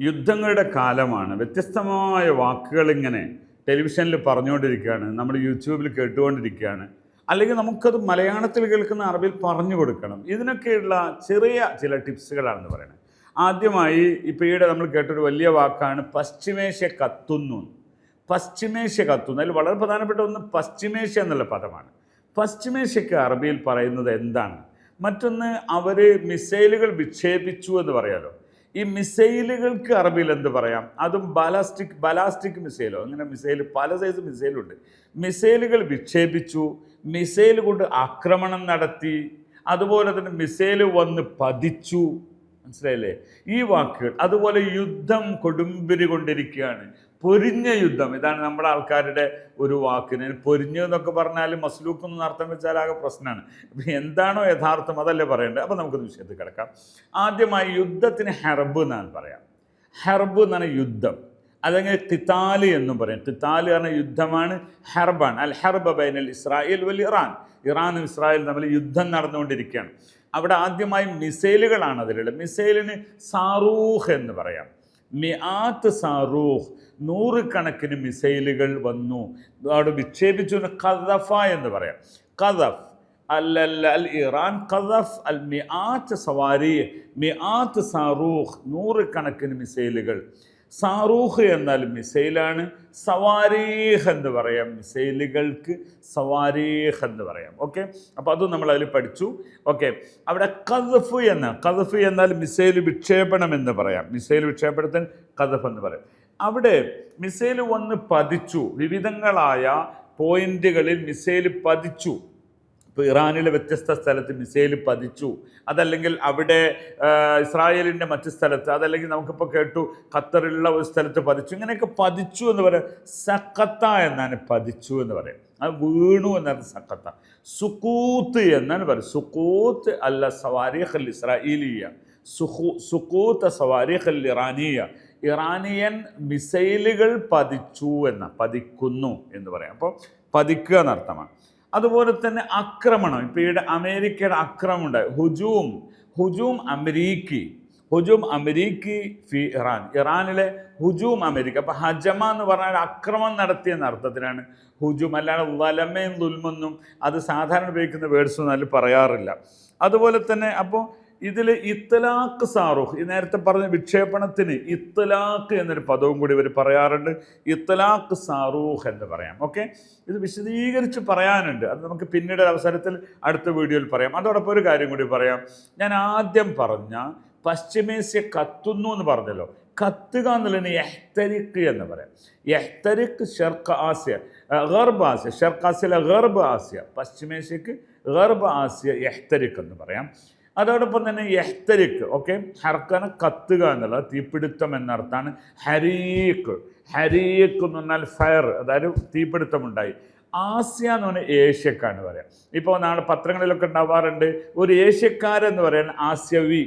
യുദ്ധങ്ങളുടെ കാലമാണ്. വ്യത്യസ്തമായ വാക്കുകൾ ഇങ്ങനെ ടെലിവിഷനിൽ പറഞ്ഞുകൊണ്ടിരിക്കുകയാണ്. നമ്മൾ യൂട്യൂബിൽ കേട്ടുകൊണ്ടിരിക്കുകയാണ്. അല്ലെങ്കിൽ നമുക്കത് മലയാളത്തിൽ കേൾക്കുന്ന അറബിൽ പറഞ്ഞു കൊടുക്കണം. ഇതിനൊക്കെയുള്ള ചെറിയ ചില ടിപ്സുകളാണെന്ന് പറയുന്നത് ആദ്യമായി ഇപ്പോൾ ഈയിടെ നമ്മൾ കേട്ടൊരു വലിയ വാക്കാണ് പശ്ചിമേഷ്യ കത്തുന്നു. പശ്ചിമേഷ്യ കത്തുന്നു. അതിൽ വളരെ പ്രധാനപ്പെട്ട ഒന്ന് പശ്ചിമേഷ്യ എന്നുള്ള പദമാണ്. പശ്ചിമേഷ്യക്ക് അറബിയിൽ പറയുന്നത് എന്താണ്? മറ്റൊന്ന് അവർ മിസൈലുകൾ വിക്ഷേപിച്ചു എന്ന് പറയാലോ. ഈ മിസൈലുകൾക്ക് അറബിയിൽ എന്ത് പറയാം? അതും ബാലാസ്റ്റിക് ബാലാസ്റ്റിക് മിസൈലോ? അങ്ങനെ മിസൈൽ പല സൈസ് മിസൈലുണ്ട്. മിസൈലുകൾ വിക്ഷേപിച്ചു മിസൈൽ കൊണ്ട് ആക്രമണം നടത്തി അതുപോലെ തന്നെ മിസൈൽ വന്ന് പതിച്ചു. മനസ്സിലായില്ലേ? ഈ വാക്കുകൾ അതുപോലെ യുദ്ധം കൊടുമ്പിരി കൊണ്ടിരിക്കുകയാണ്. പൊരിഞ്ഞ യുദ്ധം. ഇതാണ് നമ്മുടെ ആൾക്കാരുടെ ഒരു വാക്കിന്. പൊരിഞ്ഞു എന്നൊക്കെ പറഞ്ഞാൽ മസ്ലൂക്ക് എന്ന് അർത്ഥം വെച്ചാൽ ആകെ പ്രശ്നമാണ്. എന്താണോ യഥാർത്ഥം അതല്ലേ പറയേണ്ടത്? അപ്പം നമുക്ക് വിഷയത്തിൽ കിടക്കാം. ആദ്യമായി യുദ്ധത്തിന് ഹെർബ് എന്നാണ് പറയാം. ഹെർബ് എന്നാണ് യുദ്ധം. അല്ലെങ്കിൽ തിത്താൽ എന്നും പറയും. തിത്താൽ പറഞ്ഞ യുദ്ധമാണ് ഹെർബാണ്. അൽ ഹെർബ ബൈനൽ ഇസ്രായേൽ വൽ ഇറാൻ. ഇറാനും ഇസ്രായേലും തമ്മിൽ യുദ്ധം നടന്നുകൊണ്ടിരിക്കുകയാണ്. അവിടെ ആദ്യമായി മിസൈലുകളാണ് അതിലുള്ളത്. മിസൈലിന് സാറൂഹ് എന്ന് പറയാം. മിയാത്ത് സാറൂഹ് നൂറുകണക്കിന് മിസൈലുകൾ വന്നു. അവിടെ വിക്ഷേപിച്ചു കദഫ എന്ന് പറയാം. കദഫ് അല്ലല്ല അൽ ഇറാൻ കദഫ് അൽ മിയാത്ത് സവാരി മിയാത്ത് സാറൂഹ് നൂറുകണക്കിന് മിസൈലുകൾ. സാറൂഹ് എന്നാൽ മിസൈലാണ്. സവാരേഹ് എന്ന് പറയാം. മിസൈലുകൾക്ക് സവാരേഹ് എന്ന് പറയാം. ഓക്കെ? അപ്പോൾ അതും നമ്മൾ അതിൽ പഠിച്ചു. ഓക്കെ? അവിടെ കദഫ് എന്ന കദഫ് എന്നാൽ മിസൈൽ വിക്ഷേപണം എന്ന് പറയാം. മിസൈൽ വിക്ഷേപണത്തിന് കദഫ് എന്ന് പറയാം. അവിടെ മിസൈൽ വന്ന് പതിച്ചു. വിവിധങ്ങളായ പോയിന്റുകളിൽ മിസൈൽ പതിച്ചു. ഇപ്പോൾ ഇറാനിലെ വ്യത്യസ്ത സ്ഥലത്ത് മിസൈൽ പതിച്ചു. അതല്ലെങ്കിൽ അവിടെ ഇസ്രായേലിന്റെ മറ്റ് സ്ഥലത്ത് അതല്ലെങ്കിൽ നമുക്കിപ്പോൾ കേട്ടു ഖത്തറിലുള്ള ഒരു സ്ഥലത്ത് പതിച്ചു. ഇങ്ങനെയൊക്കെ പതിച്ചു എന്ന് പറയാം സക്കത്ത എന്നാണ് പതിച്ചു എന്ന് പറയാം. അത് വീണു എന്നാണ് സക്കത്ത സുക്കൂത്ത് എന്നാണ് പറയും സുക്കൂത്ത് അല്ല സവാരിഖൽ ഇസ്രായേലിയ സുക്കൂത്ത് സവാരിഖൽ ഇറാനിയ. ഇറാനിയൻ മിസൈലുകൾ പതിച്ചു എന്ന പതിക്കുന്നു എന്ന് പറയാം. അപ്പോൾ പതിക്കുക എന്നർത്ഥമാണ്. അതുപോലെ തന്നെ ആക്രമണം. ഇപ്പോൾ ഇവിടെ അമേരിക്കയുടെ ആക്രമണം ഉണ്ടായി. ഹുജൂം ഹുജൂം അമരീക്കി ഹുജൂം അമരീക്കി ഫി ഇറാൻ. ഇറാനിലെ ഹുജൂം അമേരിക്ക. അപ്പോൾ ഹജമ എന്ന് പറഞ്ഞാൽ ആക്രമണം നടത്തിയെന്ന അർത്ഥത്തിലാണ് ഹുജൂം. അല്ലാതെ വലമയും ദുൽമെന്നും അത് സാധാരണ ഉപയോഗിക്കുന്ന വേർഡ്സ് ഒന്നും അതിൽ പറയാറില്ല. അതുപോലെ തന്നെ അപ്പോൾ ഇതിൽ ഇത്തലാക്ക് സാറൂഖ് ഈ നേരത്തെ പറഞ്ഞ വിക്ഷേപണത്തിന് ഇത്തലാക്ക് എന്നൊരു പദവും കൂടി ഇവർ പറയാറുണ്ട്. ഇത്തലാക്ക് സാറൂഖ് എന്ന് പറയാം. ഓക്കെ? ഇത് വിശദീകരിച്ച് പറയാനുണ്ട്. അത് നമുക്ക് പിന്നീട് അവസരത്തിൽ അടുത്ത വീഡിയോയിൽ പറയാം. അതോടൊപ്പം ഒരു കാര്യം കൂടി പറയാം. ഞാൻ ആദ്യം പറഞ്ഞ പശ്ചിമേസ്യ കത്തുന്നു എന്ന് പറഞ്ഞല്ലോ. കത്തുക എന്നുള്ളതിന് എഹ്തരിക്ക് എന്ന് പറയാം. എഹ്തരിക്ക് ഷെർക്ക് ആസ്യ ഗർഭ ആസ്യ. ഷെർക്ക് ആസ്യയിലെ ഗർഭ ആസ്യ. പശ്ചിമേഷ്യക്ക് ഗർഭ ആസ്യ എഹ്തരിക്ക് എന്ന് പറയാം. അതോടൊപ്പം തന്നെ എഹ്തരിക്ക് ഓക്കെ? ഹർക്കന കത്തുക എന്നുള്ളത് തീപിടുത്തം എന്നർത്ഥമാണ്. ഹരീക്ക് ഹരീക്ക് എന്ന് പറഞ്ഞാൽ ഫയർ അതായത് തീപിടുത്തമുണ്ടായി. ആസ്യ എന്ന് പറഞ്ഞാൽ ഏഷ്യക്കാണ് പറയാം. ഇപ്പോൾ നാളെ പത്രങ്ങളിലൊക്കെ ഉണ്ടാവാറുണ്ട് ഒരു ഏഷ്യക്കാരെന്ന് പറയാൻ ആസ്യവി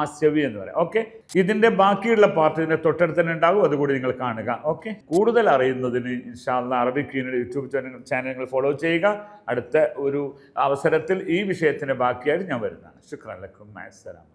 ആസ്യവി എന്ന് പറയാം. ഓക്കെ ഇതിന്റെ ബാക്കിയുള്ള പാർട്ട് ഇതിന്റെ തൊട്ടടുത്ത് തന്നെ ഉണ്ടാവും അതുകൂടി നിങ്ങൾ കാണുക. ഓക്കെ കൂടുതൽ അറിയുന്നതിന് ഇൻഷാല്ല അറബിക് യൂട്യൂബ് ചാനൽ ചാനലുകൾ ഫോളോ ചെയ്യുക. അടുത്ത ഒരു അവസരത്തിൽ ഈ വിഷയത്തിന്റെ ബാക്കിയായിട്ട് ഞാൻ വരുന്നതാണ്. ശുക്രൻ ലക്കും അസ്സലാം